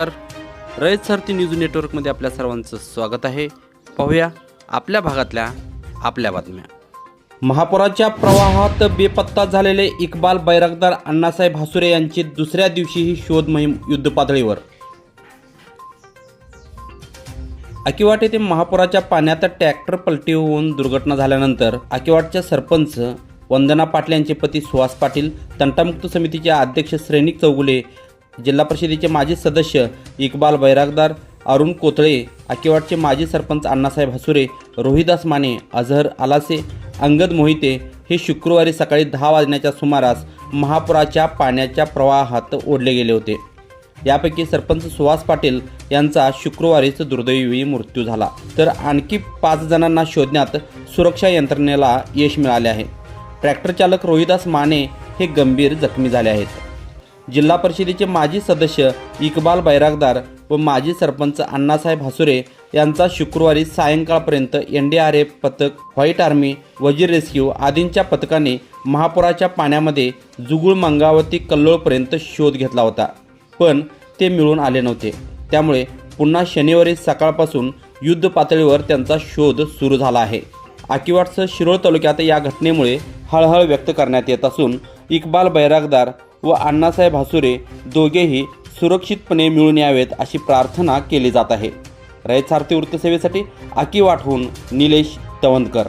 तर रयत सारथी न्यूज नेटवर्कमध्ये आपल्या सर्वांचं स्वागत आहे. पाहूया आपल्या भागातल्या आपल्या बातम्या. महापुराच्या प्रवाहात बेपत्ता झालेले इक्बाल बैरागदार अण्णासाहेब हासुरे यांची दुसऱ्या दिवशीही शोध मोहीम युद्धपातळीवर. अकिवाट येथे महापुराच्या पाण्यात ट्रॅक्टर पलटी होऊन दुर्घटना झाल्यानंतर अकिवाटच्या सरपंच वंदना पाटील यांचे पती सुहास पाटील तंटामुक्त समितीचे अध्यक्ष श्रेणिक चौगुले जिल्हा परिषदेचे माजी सदस्य इक्बाल बैरागदार अरुण कोथळे आकेवाडचे माजी सरपंच अण्णासाहेब हसुरे रोहिदास माने अझहर आलासे अंगद मोहिते हे शुक्रवारी सकाळी दहा वाजण्याच्या सुमारास महापुराच्या पाण्याच्या प्रवाहात ओढले गेले होते. यापैकी सरपंच सुहास पाटील यांचा शुक्रवारीच दुर्दैवी मृत्यू झाला. तर आणखी पाच जणांना शोधण्यात सुरक्षा यंत्रणेला यश मिळाले आहे. ट्रॅक्टर चालक रोहिदास माने हे गंभीर जखमी झाले आहेत. जिल्हा परिषदेचे माजी सदस्य इक्बाल बैरागदार व माजी सरपंच अण्णासाहेब हसुरे यांचा शुक्रवारी सायंकाळपर्यंत एन डी आर एफ पथक व्हाईट आर्मी वजीर रेस्क्यू आदींच्या पथकाने महापुराच्या पाण्यामध्ये जुगुळ मंगावती कल्लोळपर्यंत शोध घेतला होता. पण ते मिळून आले नव्हते. त्यामुळे पुन्हा शनिवारी सकाळपासून युद्ध पातळीवर त्यांचा शोध सुरू झाला आहे. आकिवाटसह शिरोळ तालुक्यात या घटनेमुळे हळहळ व्यक्त करण्यात येत असून इक्बाल बैरागदार व अण्णासाहेब हसुरे दोघेही सुरक्षितपणे मिळून यावेत अशी प्रार्थना केली जात आहे. रयत सारथी वृत्तसेवेसाठी आकिवाटहून निलेश तवंदकर.